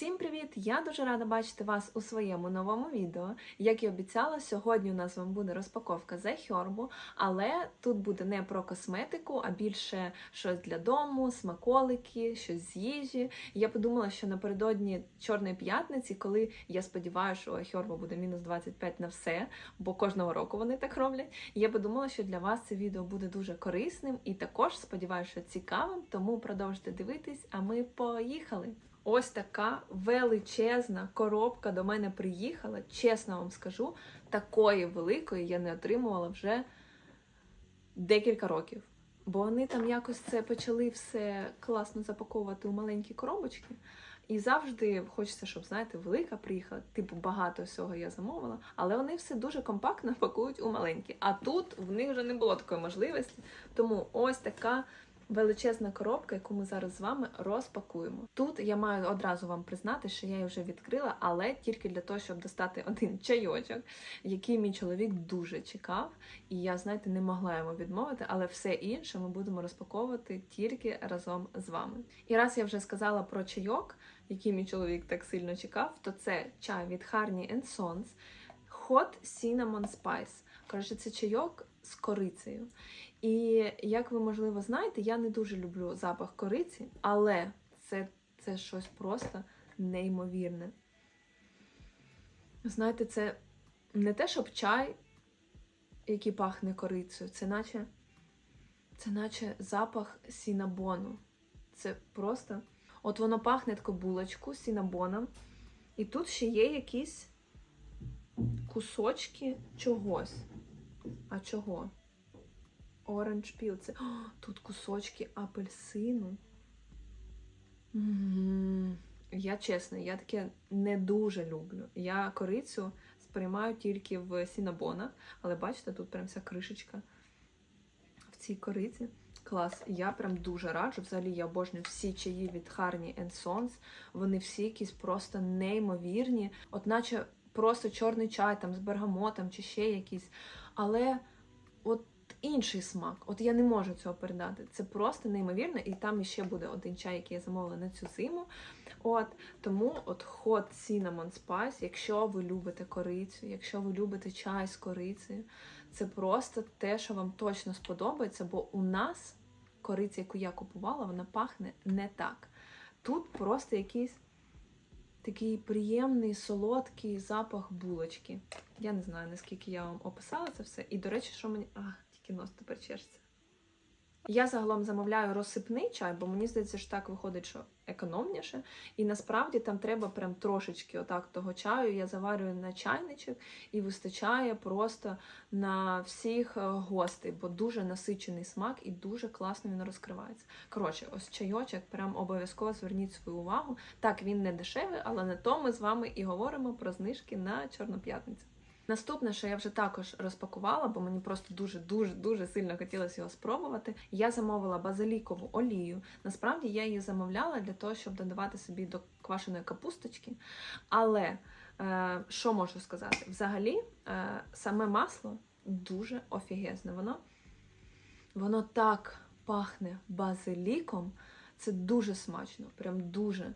Всім привіт! Я дуже рада бачити вас у своєму новому відео. Як і обіцяла, сьогодні у нас вам буде розпаковка за Хьорбу, але тут буде не про косметику, а більше щось для дому, смаколики, щось з їжі. Я подумала, що напередодні Чорної п'ятниці, коли я сподіваюся, що Хьорба буде мінус 25 на все, бо кожного року вони так роблять. Я подумала, що для вас це відео буде дуже корисним і також сподіваюся, що цікавим. Тому продовжуйте дивитись, а ми поїхали! Ось така величезна коробка до мене приїхала. Чесно вам скажу, такої великої я не отримувала вже декілька років. Бо вони там якось це почали все класно запаковувати у маленькі коробочки. І завжди хочеться, щоб, знаєте, велика приїхала, типу багато всього я замовила, але вони все дуже компактно пакують у маленькі. А тут в них вже не було такої можливості. Тому ось така величезна коробка, яку ми зараз з вами розпакуємо. Тут я маю одразу вам признати, що я її вже відкрила, але тільки для того, щоб достати один чайочок, який мій чоловік дуже чекав, і я, знаєте, не могла йому відмовити, але все інше ми будемо розпаковувати тільки разом з вами. І раз я вже сказала про чайок, який мій чоловік так сильно чекав, то це чай від Harney Sons Hot Cinnamon Spice. Коротше, це чайок з корицею. І як ви, можливо, знаєте, я не дуже люблю запах кориці, але це, це щось просто неймовірне. Знаєте, це не те, щоб чай, який пахне корицею, це наче, це наче запах сінабону. Це просто. От воно пахне таку булочку сінабоном, і тут ще є якісь кусочки чогось. А чого? Оранж піл. Це О, тут кусочки апельсину. М-м-м. Я чесно, я таке не дуже люблю. Я корицю сприймаю тільки в сінабонах, але бачите, тут прям вся кришечка в цій кориці. Клас, я прям дуже раджу. Взагалі я обожнюю всі чаї від Harney Sons. Вони всі якісь просто неймовірні, от наче просто чорний чай там з бергамотом чи ще якийсь. Але от інший смак. От я не можу цього передати. Це просто неймовірно, і там іще буде один чай, який я замовила на цю зиму. От тому от Hot Cinnamon Spice, якщо ви любите корицю, якщо ви любите чай з корицею, це просто те, що вам точно сподобається, бо у нас кориця, яку я купувала, вона пахне не так. Тут просто якийсь такий приємний, солодкий запах булочки. Я не знаю, наскільки я вам описала це все. І, до речі, що мені. А, тільки нос тепер чешеться. Я загалом замовляю розсипний чай, бо мені здається, що так виходить, що економніше. І насправді там треба прям трошечки отак того чаю. Я заварюю на чайничок і вистачає просто на всіх е, гостей, бо дуже насичений смак і дуже класно він розкривається. Коротше, ось чайочок, прям обов'язково зверніть свою увагу. Так, він не дешевий, але на то ми з вами і говоримо про знижки на Чорну п'ятницю. Наступне, що я вже також розпакувала, бо мені просто дуже-дуже дуже сильно хотілося його спробувати. Я замовила базилікову олію. Насправді я її замовляла для того, щоб додавати собі до квашеної капусточки. Але е, що можу сказати? Взагалі, е, саме масло дуже офігезне. Воно, воно так пахне базиліком. Це дуже смачно, прям дуже.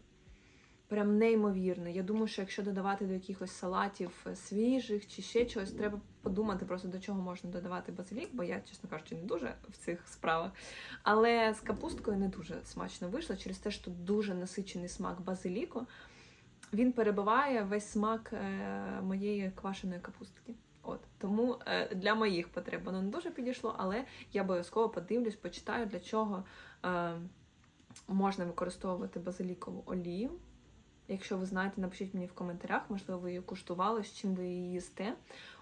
Прям неймовірно. Я думаю, що якщо додавати до якихось салатів свіжих чи ще чогось, треба подумати просто до чого можна додавати базилік, бо я, чесно кажучи, не дуже в цих справах. Але з капусткою не дуже смачно вийшло через те, що дуже насичений смак базиліку. Він перебиває весь смак е, моєї квашеної капустки. От Тому е, для моїх потреб воно не дуже підійшло, але я обов'язково подивлюсь, почитаю, для чого е, можна використовувати базилікову олію. Якщо ви знаєте, напишіть мені в коментарях, можливо, ви її куштували, з чим ви її їсте.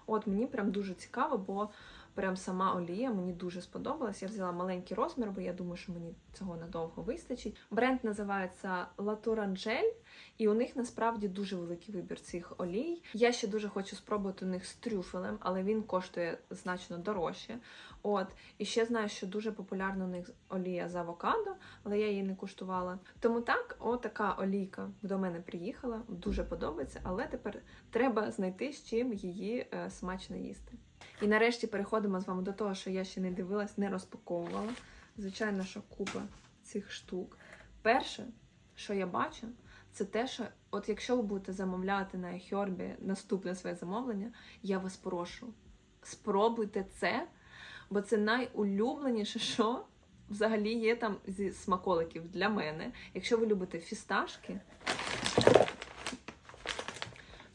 От мені прям дуже цікаво, бо прям сама олія мені дуже сподобалась. Я взяла маленький розмір, бо я думаю, що мені цього надовго вистачить. Бренд називається Latourangel, і у них насправді дуже великий вибір цих олій. Я ще дуже хочу спробувати у них з трюфелем, але він коштує значно дорожче. От, і ще знаю, що дуже популярна у них олія з авокадо, але я її не куштувала. Тому так, отака олійка до мене приїхала, дуже подобається, але тепер треба знайти, з чим її е, смачно їсти. І нарешті переходимо з вами до того, що я ще не дивилась, не розпаковувала. Звичайно, що купа цих штук. Перше, що я бачу, це те, що от якщо ви будете замовляти на iHerb наступне своє замовлення, я вас прошу, спробуйте це, бо це найулюбленіше, що взагалі є там зі смаколиків для мене. Якщо ви любите фісташки,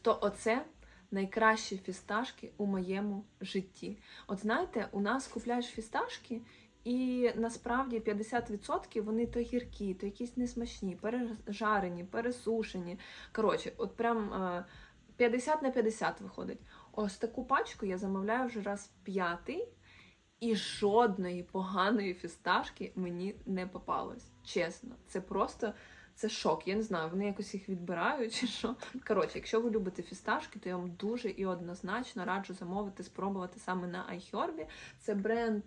то оце найкращі фісташки у моєму житті. От знаєте, у нас купляєш фісташки, і насправді 50% вони то гіркі, то якісь несмачні, пережарені, пересушені. Коротше, от прям е, 50 на 50 виходить. Ось таку пачку я замовляю вже раз п'ятий, і жодної поганої фісташки мені не попалось. Чесно, це просто. Це шок, я не знаю, вони якось їх відбирають чи що. Коротше, якщо ви любите фісташки, то я вам дуже і однозначно раджу замовити, спробувати саме на iHerb. Це бренд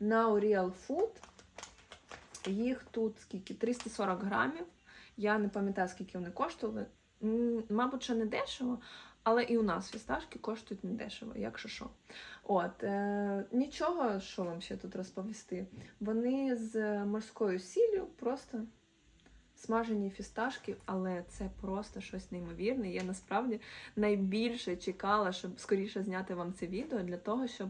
Now Real Food. Їх тут скільки? 340 грамів. Я не пам'ятаю, скільки вони коштували. Мабуть, що не дешево, але і у нас фісташки коштують не дешево, якщо що. От, е, нічого, що вам ще тут розповісти. Вони з морською сіллю просто смажені фісташки, але це просто щось неймовірне. Я насправді найбільше чекала, щоб скоріше зняти вам це відео для того, щоб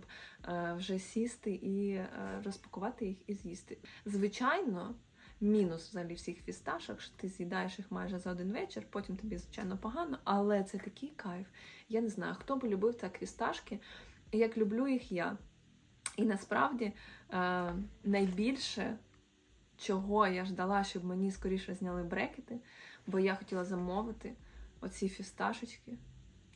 е, вже сісти і е, розпакувати їх і з'їсти. Звичайно. Мінус взагалі всіх фісташок, що ти з'їдаєш їх майже за один вечір, потім тобі, звичайно, погано, але це такий кайф. Я не знаю, хто би любив так фісташки, як люблю їх я. І насправді е, найбільше, чого я ждала, щоб мені скоріше зняли брекети, бо я хотіла замовити оці фісташечки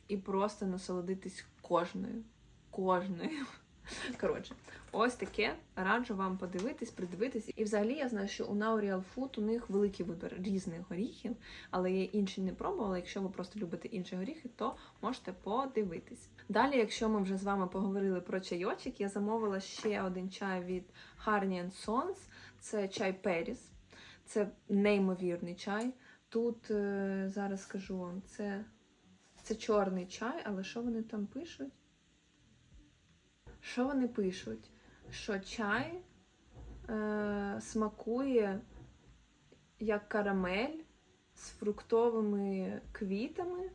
і просто насолодитись кожною. Кожною. Коротше, ось таке. Раджу вам подивитись, придивитись. І взагалі я знаю, що у Now Food у них великий вибір різних горіхів, але я інші не пробувала. Якщо ви просто любите інші горіхи, то можете подивитись. Далі, якщо ми вже з вами поговорили про чайочок, я замовила ще один чай від Harney Sons. Це чай Періс. Це неймовірний чай. Тут е, зараз скажу вам, це, це чорний чай, але що вони там пишуть? Що вони пишуть? Що чай е, смакує як карамель з фруктовими квітами.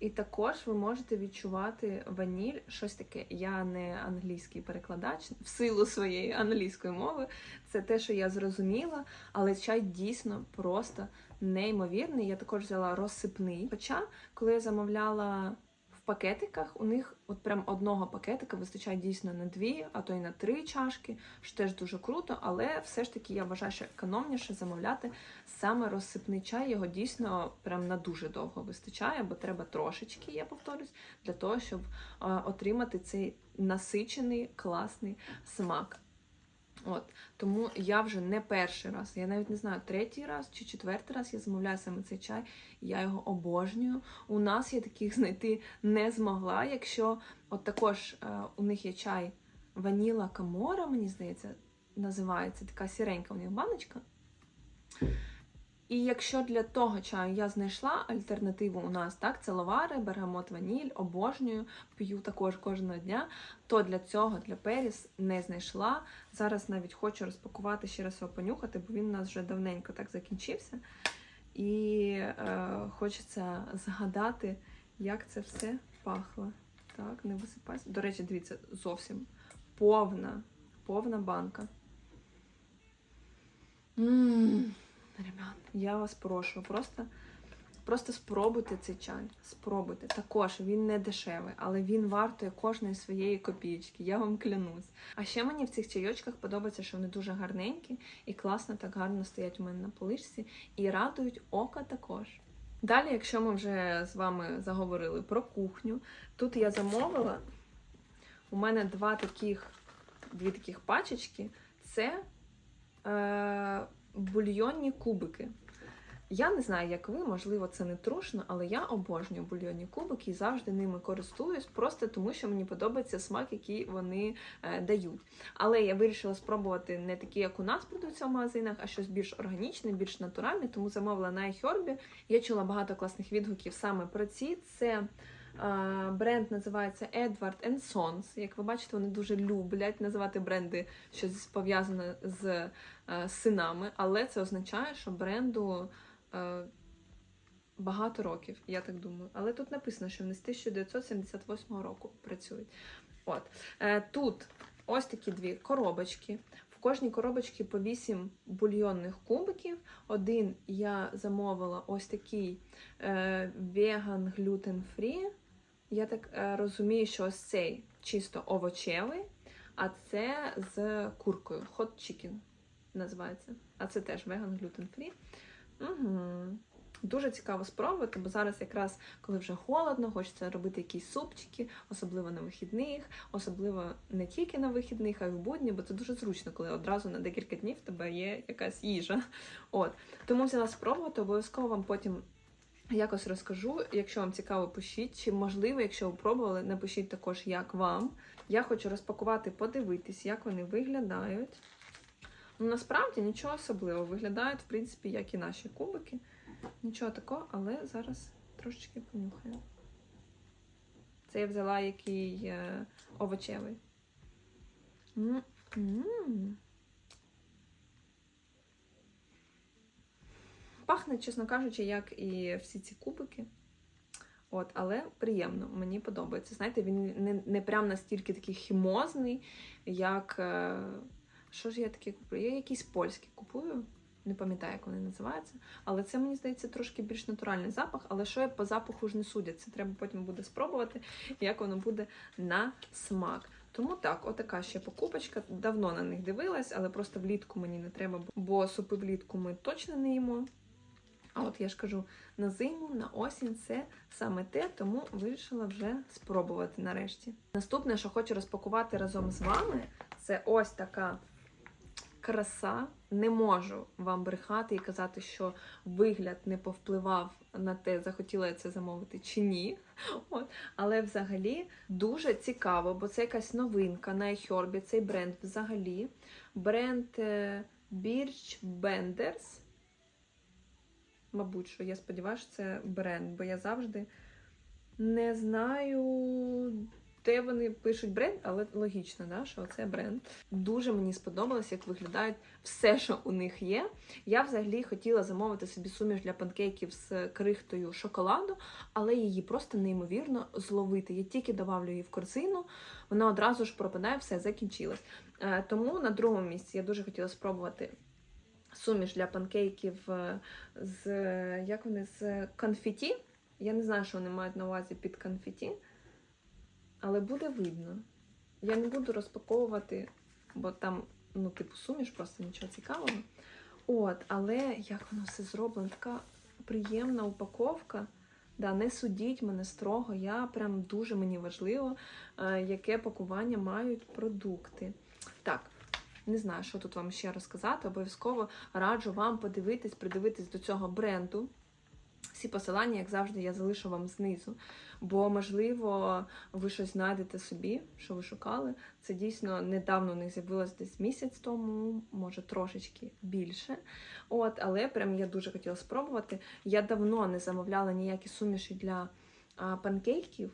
І також ви можете відчувати ваніль, щось таке. Я не англійський перекладач в силу своєї англійської мови. Це те, що я зрозуміла, але чай дійсно просто неймовірний. Я також взяла розсипний. Хоча, коли я замовляла пакетиках, у них от прям одного пакетика вистачає дійсно на дві, а то й на три чашки, що теж дуже круто, але все ж таки я вважаю, що економніше замовляти саме розсипний чай. Його дійсно прям на дуже довго вистачає, бо треба трошечки, я повторюсь, для того, щоб е, отримати цей насичений класний смак. От тому я вже не перший раз, я навіть не знаю, третій раз чи четвертий раз я замовляю саме цей чай. Я його обожнюю. У нас я таких знайти не змогла. Якщо от також е, у них є чай Ваніла Камора, мені здається, називається така сіренька у них баночка. І якщо для того чаю я знайшла альтернативу у нас, так, це лавари, бергамот, ваніль, обожнюю, п'ю також кожного дня, то для цього, для Періс, не знайшла. Зараз навіть хочу розпакувати ще раз його понюхати, бо він у нас вже давненько так закінчився. І е, хочеться згадати, як це все пахло. Так, не висипайся. До речі, дивіться, зовсім повна, повна банка. Ммм. Ребят, я вас прошу, просто, просто спробуйте цей чай. Спробуйте. Також він не дешевий, але він вартує кожної своєї копійки, я вам клянусь. А ще мені в цих чайочках подобається, що вони дуже гарненькі і класно так гарно стоять у мене на поличці і радують ока також. Далі, якщо ми вже з вами заговорили про кухню, тут я замовила. У мене два таких, дві таких пачечки. Це. Е- бульйонні кубики. Я не знаю, як ви, можливо, це не трушно, але я обожнюю бульйонні кубики і завжди ними користуюсь, просто тому що мені подобається смак, який вони е, дають. Але я вирішила спробувати не такі, як у нас продаються в магазинах, а щось більш органічне, більш натуральне, тому замовила на iHerb. Я чула багато класних відгуків саме про ці. Це Бренд називається Edward Sons. Як ви бачите, вони дуже люблять називати бренди щось пов'язане з е, синами, але це означає, що бренду е, багато років, я так думаю. Але тут написано, що вони з 1978 року працюють. От. Е, тут ось такі дві коробочки. В кожній коробочці по 8 бульйонних кубиків. Один я замовила ось такий е, веган глютен фрі. Я так е, розумію, що ось цей чисто овочевий, а це з куркою. Hot chicken називається. А це теж веган глютен фрі. Дуже цікаво спробувати, бо зараз якраз коли вже холодно, хочеться робити якісь супчики, особливо на вихідних, особливо не тільки на вихідних, а й в будні, бо це дуже зручно, коли одразу на декілька днів в тебе є якась їжа. От тому взяла спробувати, обов'язково вам потім. Якось розкажу, якщо вам цікаво, пишіть, чи можливо, якщо ви пробували, напишіть також, як вам. Я хочу розпакувати, подивитись, як вони виглядають. Ну, насправді нічого особливого. Виглядають, в принципі, як і наші кубики. Нічого такого, але зараз трошечки понюхаю. Це я взяла який е, овочевий. М-м. Пахне, чесно кажучи, як і всі ці кубики. От, але приємно, мені подобається. Знаєте, він не, не прям настільки такий хімозний, як. е, Що ж я таке купую? Я якісь польські купую. Не пам'ятаю, як вони називаються. Але це, мені здається, трошки більш натуральний запах. Але що я по запаху ж не судять? Це треба потім буде спробувати, як воно буде на смак. Тому так, отака ще покупочка. Давно на них дивилась, але просто влітку мені не треба, бо супи влітку ми точно не їмо. А от я ж кажу, на зиму, на осінь це саме те, тому вирішила вже спробувати нарешті. Наступне, що хочу розпакувати разом з вами, це ось така краса. Не можу вам брехати і казати, що вигляд не повпливав на те, захотіла я це замовити чи ні. От. Але взагалі дуже цікаво, бо це якась новинка на iHerb, цей бренд взагалі. Бренд е, Birch Benders. Мабуть, що я сподіваюся, це бренд, бо я завжди не знаю, де вони пишуть бренд, але логічно, да, що це бренд. Дуже мені сподобалось, як виглядають все, що у них є. Я взагалі хотіла замовити собі суміш для панкейків з крихтою шоколаду, але її просто неймовірно зловити. Я тільки добавлю її в корзину, вона одразу ж пропадає, все закінчилось. Е, Тому на другому місці я дуже хотіла спробувати. Суміш для панкейків е, з як вони з конфеті. Я не знаю, що вони мають на увазі під конфеті, але буде видно. Я не буду розпаковувати, бо там, ну, типу, суміш, просто нічого цікавого. От, але як воно все зроблено, така приємна упаковка. Да, не судіть мене строго, я прям дуже мені важливо, е, яке пакування мають продукти. Так, не знаю, що тут вам ще розказати. Обов'язково раджу вам подивитись, придивитись до цього бренду. Всі посилання, як завжди, я залишу вам знизу. Бо, можливо, ви щось знайдете собі, що ви шукали. Це дійсно недавно у них з'явилось десь місяць тому, може трошечки більше. От, але прям я дуже хотіла спробувати. Я давно не замовляла ніякі суміші для а, панкейків.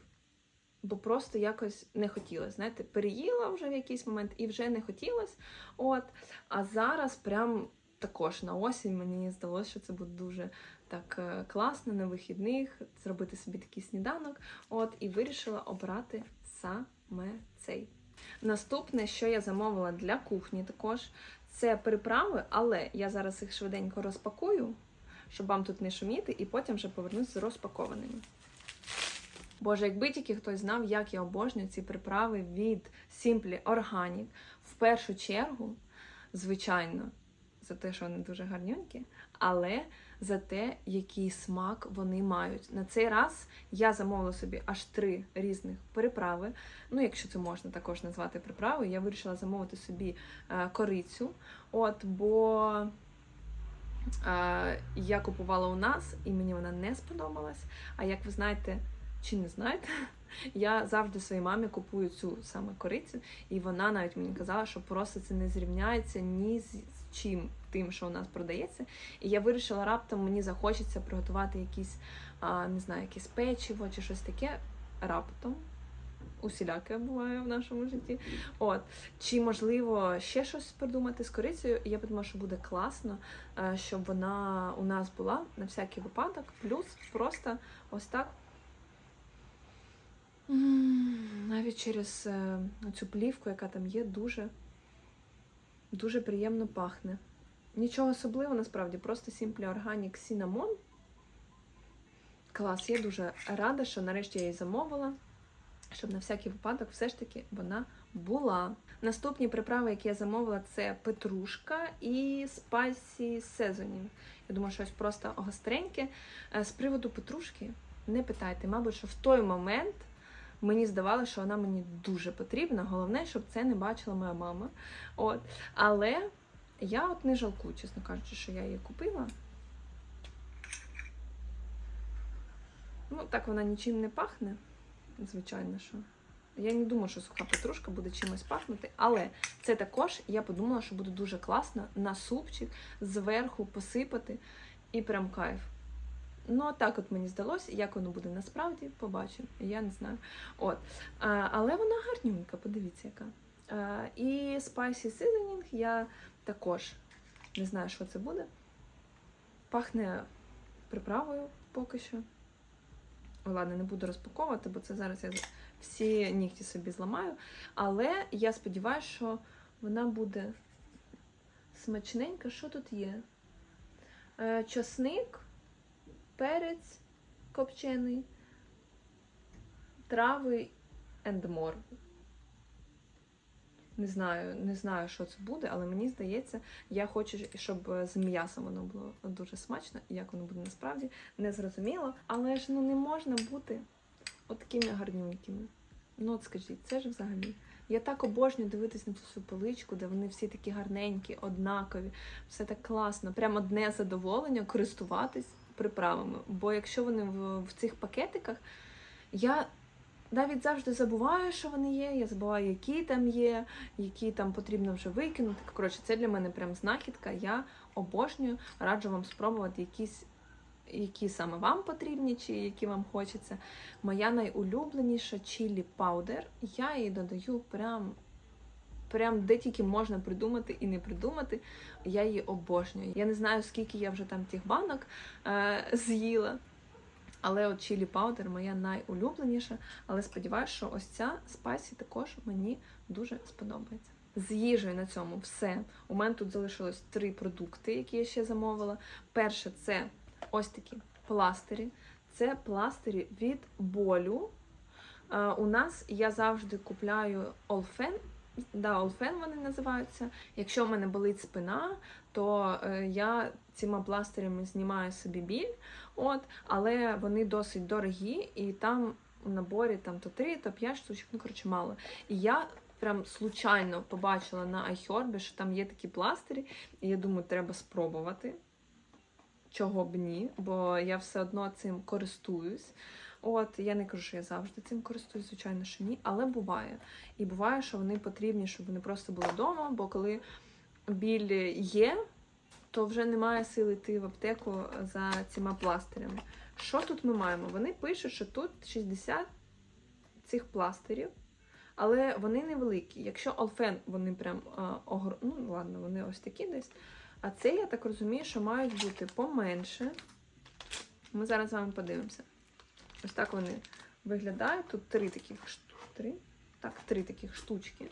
Бо просто якось не хотілося. Знаєте, переїла вже в якийсь момент і вже не хотілося. От. А зараз прям також на осінь мені здалося, що це буде дуже так е, класно на вихідних, зробити собі такий сніданок. От, і вирішила обрати саме цей. Наступне, що я замовила для кухні, також це приправи, але я зараз їх швиденько розпакую, щоб вам тут не шуміти, і потім вже повернусь з розпакованими. Боже, якби тільки хтось знав, як я обожнюю ці приправи від Simply Organic. В першу чергу, звичайно, за те, що вони дуже гарненькі, але за те, який смак вони мають. На цей раз я замовила собі аж три різних приправи. Ну, якщо це можна також назвати приправою, я вирішила замовити собі е, корицю. От, бо е, я купувала у нас, і мені вона не сподобалась. А як ви знаєте, чи не знаєте, я завжди своїй мамі купую цю саме корицю, і вона навіть мені казала, що просто це не зрівняється ні з чим тим, що у нас продається. І я вирішила раптом мені захочеться приготувати якісь, не знаю, якесь печиво чи щось таке. раптом. Усіляке буває в нашому житті. От. Чи можливо ще щось придумати з корицею? Я подумала, що буде класно, е, щоб вона у нас була на всякий випадок. Плюс просто ось так. Навіть через е, цю плівку, яка там є, дуже, дуже приємно пахне. Нічого особливого насправді, просто Simply Organic Cinnamon. Клас, я дуже рада, що нарешті я її замовила, щоб на всякий випадок все ж таки вона була. Наступні приправи, які я замовила, це петрушка і спайсі сезонінг. Я думаю, щось просто гостреньке. Е, З приводу петрушки, не питайте, мабуть, що в той момент мені здавалося, що вона мені дуже потрібна. Головне, щоб це не бачила моя мама. От. Але я от не жалкую, чесно кажучи, що я її купила. Ну, так вона нічим не пахне, звичайно, що. Я не думаю, що суха петрушка буде чимось пахнути, але це також я подумала, що буде дуже класно на супчик зверху посипати і прям кайф. Ну, так от мені здалося, як воно буде насправді, побачимо. Я не знаю. От. А, але вона гарнюнька, подивіться, яка. А, і Spicy Seasoning я також не знаю, що це буде. Пахне приправою поки що. Ладно, не буду розпаковувати, бо це зараз я всі нігті собі зламаю. Але я сподіваюся, що вона буде смачненька. Що тут є? Е, чосник, перець копчений, трави and more. Не знаю, не знаю, що це буде, але мені здається, я хочу, щоб з м'ясом воно було дуже смачно, як воно буде насправді, не зрозуміло. Але ж ну не можна бути от такими гарнюнькими. Ну, от скажіть, це ж взагалі. Я так обожнюю дивитись на цю всю поличку, де вони всі такі гарненькі, однакові, все так класно. Прям одне задоволення користуватись приправами. Бо якщо вони в, в цих пакетиках, я навіть завжди забуваю, що вони є. Я забуваю, які там є, які там потрібно вже викинути. Коротше, це для мене прям знахідка. Я обожнюю, раджу вам спробувати якісь. Які саме вам потрібні, чи які вам хочеться. Моя найулюбленіша чілі паудер. Я її додаю прям, прям де тільки можна придумати і не придумати. Я її обожнюю. Я не знаю, скільки я вже там тих банок е- з'їла. Але от чілі паудер моя найулюбленіша. Але сподіваюся, що ось ця спайсі також мені дуже сподобається. З їжею на цьому все. У мене тут залишилось три продукти, які я ще замовила. Перше це ось такі пластирі. Це пластирі від болю. Е, у нас я завжди купляю Олфен. Да, Олфен вони називаються. Якщо в мене болить спина, то е, я цими пластирями знімаю собі біль. От, але вони досить дорогі, і там у наборі там то 3, то 5 штучок, ну коротше, мало. І я прям случайно побачила на iHerb, що там є такі пластирі, і я думаю, треба спробувати. Чого б ні, бо я все одно цим користуюсь. От, я не кажу, що я завжди цим користуюсь, звичайно, що ні, але буває. І буває, що вони потрібні, щоб вони просто були вдома, бо коли біль є, то вже немає сили йти в аптеку за цими пластирями. Що тут ми маємо? Вони пишуть, що тут 60 цих пластирів, але вони невеликі. Якщо Алфен, вони прям а, огр... ну ладно, вони ось такі десь. А це, я так розумію, що мають бути поменше. Ми зараз з вами подивимося. Ось так вони виглядають. Тут три таких. Три? Так, три таких штучки.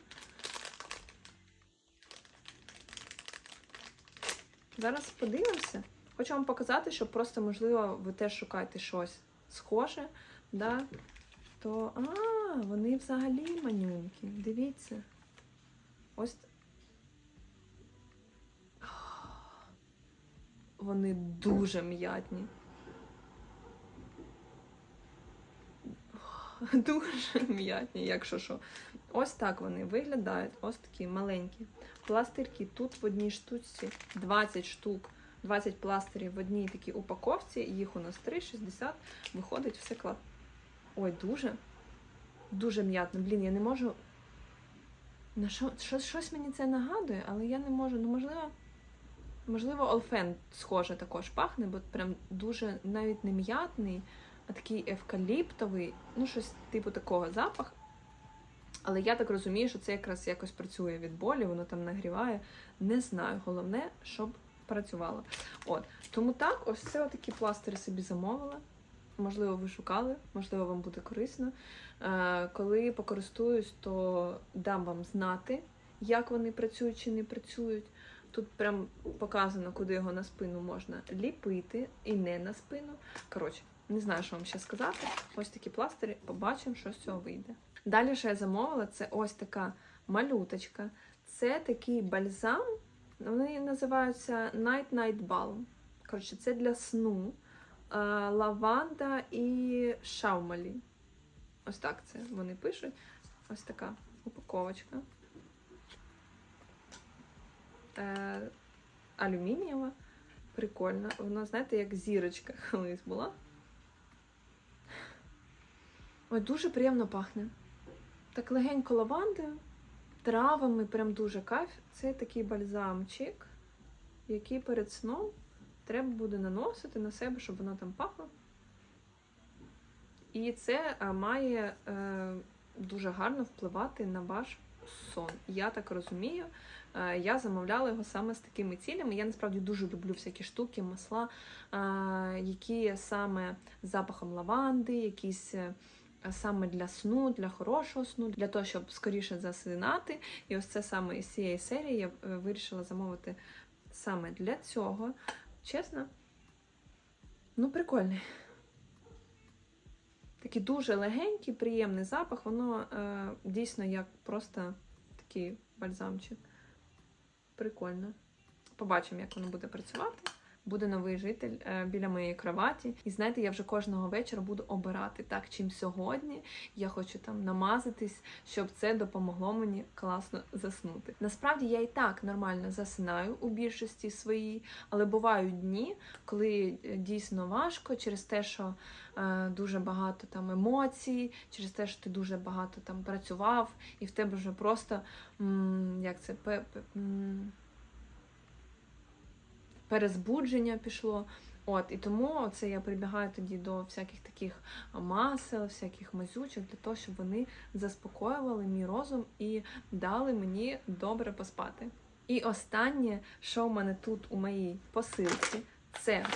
Зараз подивимося. Хочу вам показати, що просто, можливо, ви теж шукаєте щось схоже, да? то а, вони взагалі манюнькі. Дивіться. Ось. Вони дуже м'ятні. Дуже м'ятні, якщо що. Ось так вони виглядають. Ось такі маленькі. Пластирки тут в одній штучці 20 штук, 20 пластирів в одній такій упаковці. Їх у нас 3, 60. Виходить все клад. Ой, дуже. Дуже м'ятно. Блін, я не можу. На що, що, щось мені це нагадує, але я не можу. Ну, можливо, можливо, Олфен схоже також пахне, бо прям дуже навіть не м'ятний, такий евкаліптовий, ну щось типу такого запах. Але я так розумію, що це якраз якось працює від болі, воно там нагріває. Не знаю. Головне, щоб працювало. От. Тому так, ось це такі пластири собі замовила. Можливо, ви шукали, можливо, вам буде корисно. Е, коли покористуюсь, то дам вам знати, як вони працюють чи не працюють. Тут прям показано, куди його на спину можна ліпити і не на спину. Коротше, не знаю, що вам ще сказати. Ось такі пластири, побачимо, що з цього вийде. Далі, що я замовила, це ось така малюточка. Це такий бальзам. Вони називаються Night Night Balm. Коротше, це для сну. Е, Лаванда і шаумалі. Ось так це вони пишуть. Ось така упаковочка. Е, алюмінієва. Прикольно. Вона, знаєте, як зірочка колись була. Ой, дуже приємно пахне. Так легенько лавандою, травами, прям дуже кайф. Це такий бальзамчик, який перед сном треба буде наносити на себе, щоб воно там пахло. І це має е, дуже гарно впливати на ваш сон. Я так розумію. Е, я замовляла його саме з такими цілями. Я насправді дуже люблю всякі штуки, масла, е, які саме запахом лаванди, якісь. Саме для сну, для хорошого сну, для того, щоб скоріше засинати. І ось це саме із цієї серії я е, вирішила замовити саме для цього. Чесно, ну, прикольний. Такий дуже легенький, приємний запах, воно е, дійсно як просто такий бальзамчик. Прикольно. Побачимо, як воно буде працювати. Буде новий житель е, біля моєї кроваті. І знаєте, я вже кожного вечора буду обирати так, чим сьогодні я хочу там намазатись, щоб це допомогло мені класно заснути. Насправді я і так нормально засинаю у більшості своїй, але бувають дні, коли е, дійсно важко через те, що е, дуже багато там емоцій, через те, що ти дуже багато там працював, і в тебе вже просто м, як це м, перезбудження пішло. От, і тому це я прибігаю тоді до всяких таких масел, всяких мазючок, для того, щоб вони заспокоювали мій розум і дали мені добре поспати. І останнє, що в мене тут у моїй посилці, це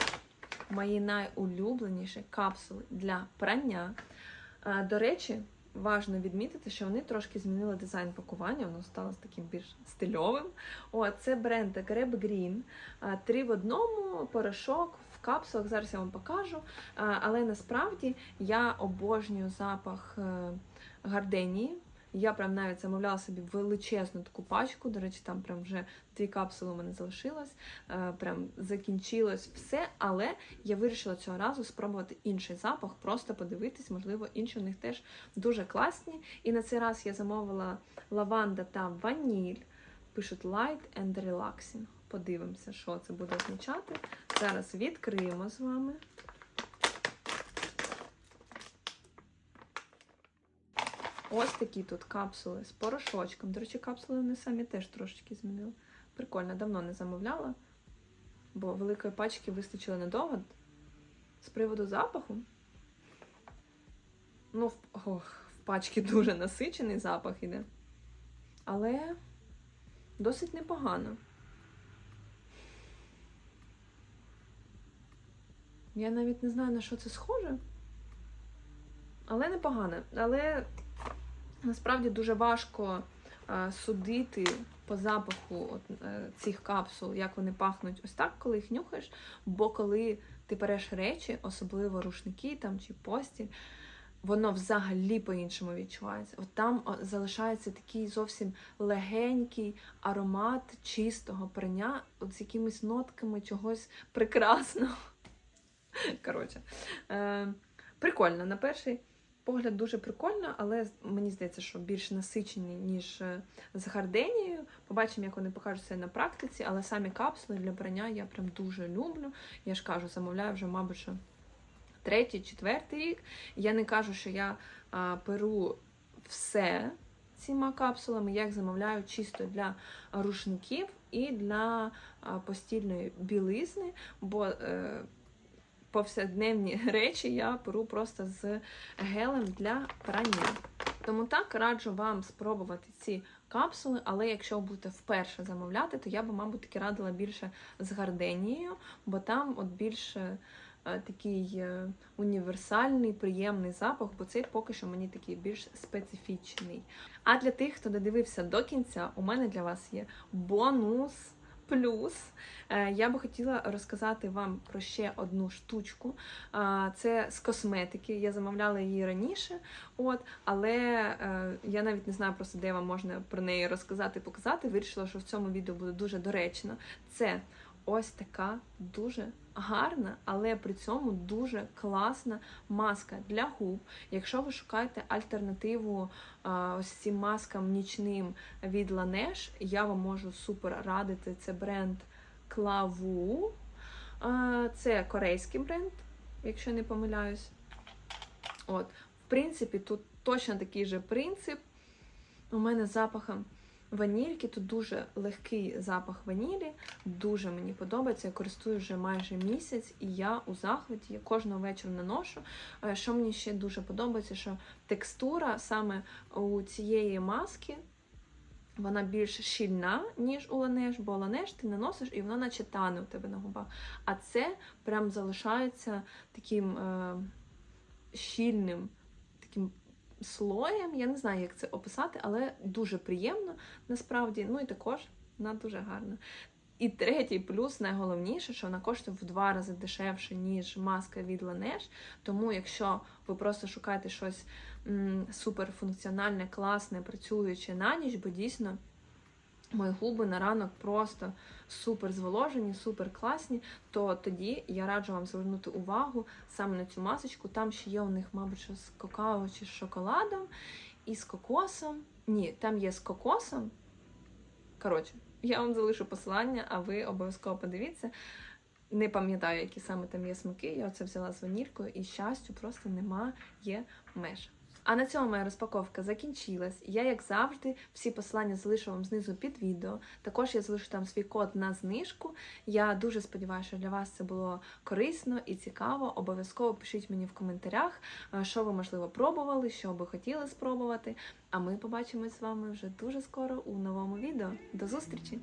мої найулюбленіші капсули для прання. Е, До речі, важно відмітити, що вони трошки змінили дизайн пакування, воно стало таким більш стильовим. О, це бренд Green. Три в одному порошок в капсулах. Зараз я вам покажу. Але насправді я обожнюю запах е, гарденії. Я прям навіть замовляла собі величезну таку пачку. До речі, там прям вже дві капсули у мене залишилось. Е, Прям закінчилось все. Але я вирішила цього разу спробувати інший запах, просто подивитись, можливо, інші у них теж дуже класні. І на цей раз я замовила лаванда та ваніль. Пишуть light and relaxing. Подивимося, що це буде означати. Зараз відкриємо з вами. Ось такі тут капсули з порошочком. До речі, капсули вони самі теж трошечки змінили. Прикольно, давно не замовляла, бо великої пачки вистачило недовго. З приводу запаху. Ну, ох, в пачці дуже насичений запах іде. Але досить непогано. Я навіть не знаю, на що це схоже. Але непогано. Але насправді дуже важко е, судити по запаху е, цих капсул, як вони пахнуть ось так, коли їх нюхаєш. Бо коли ти береш речі, особливо рушники там чи постіль, воно взагалі по-іншому відчувається. От там залишається такий зовсім легенький аромат чистого прання, з якимись нотками чогось прекрасного. Коротше, е, прикольно. На перший погляд дуже прикольно, але мені здається, що більш насичені, ніж е, з гарденією. Побачимо, як вони покажуться на практиці, але самі капсули для прання я прям дуже люблю. Я ж кажу, замовляю вже, мабуть, що третій, четвертий рік. Я не кажу, що я а, перу все цими капсулами, я їх замовляю чисто для рушників і для постільної білизни, бо е, повсякденні речі я беру просто з гелем для прання. Тому так раджу вам спробувати ці капсули, але якщо будете вперше замовляти, то я би, мабуть, таки радила більше з гарденією, бо там от більше такий е, універсальний, приємний запах, бо цей поки що мені такий більш специфічний. А для тих, хто додивився до кінця, у мене для вас є бонус. Плюс е, я би хотіла розказати вам про ще одну штучку. Це з косметики. Я замовляла її раніше, от, але е, я навіть не знаю просто, де вам можна про неї розказати, показати. Вирішила, що в цьому відео буде дуже доречно. Це ось така дуже гарна, але при цьому дуже класна маска для губ. Якщо ви шукаєте альтернативу а, ось цим маскам нічним від Laneige, я вам можу супер радити. Це бренд Клаву. А, Це корейський бренд, якщо не помиляюсь. От, в принципі, тут точно такий же принцип. У мене з запахом ванільки, тут дуже легкий запах ванілі, дуже мені подобається. Я користую вже майже місяць, і я у захваті я кожного вечора наношу. Е, Що мені ще дуже подобається, що текстура саме у цієї маски. Вона більш щільна, ніж у ланеж, бо ланеж ти наносиш і воно наче тане у тебе на губах. А це прям залишається таким е, щільним, слоєм. Я не знаю, як це описати, але дуже приємно насправді. Ну і також вона дуже гарна. І третій плюс, найголовніше, що вона коштує в два рази дешевше, ніж маска від Laneige. Тому, якщо ви просто шукаєте щось суперфункціональне, класне, працююче на ніч, бо дійсно мої губи на ранок просто супер зволожені, супер класні, то тоді я раджу вам звернути увагу саме на цю масочку. Там ще є у них, мабуть, з какао чи з шоколадом, і з кокосом. Ні, там є з кокосом. Коротше, я вам залишу посилання, а ви обов'язково подивіться. Не пам'ятаю, які саме там є смаки. Я оце взяла з ванількою, і щастю просто немає меж. А на цьому моя розпаковка закінчилась. Я, як завжди, всі посилання залишу вам знизу під відео. Також я залишу там свій код на знижку. Я дуже сподіваюся, що для вас це було корисно і цікаво. Обов'язково пишіть мені в коментарях, е, що ви, можливо, пробували, що ви хотіли спробувати. А ми побачимось з вами вже дуже скоро у новому відео. До зустрічі!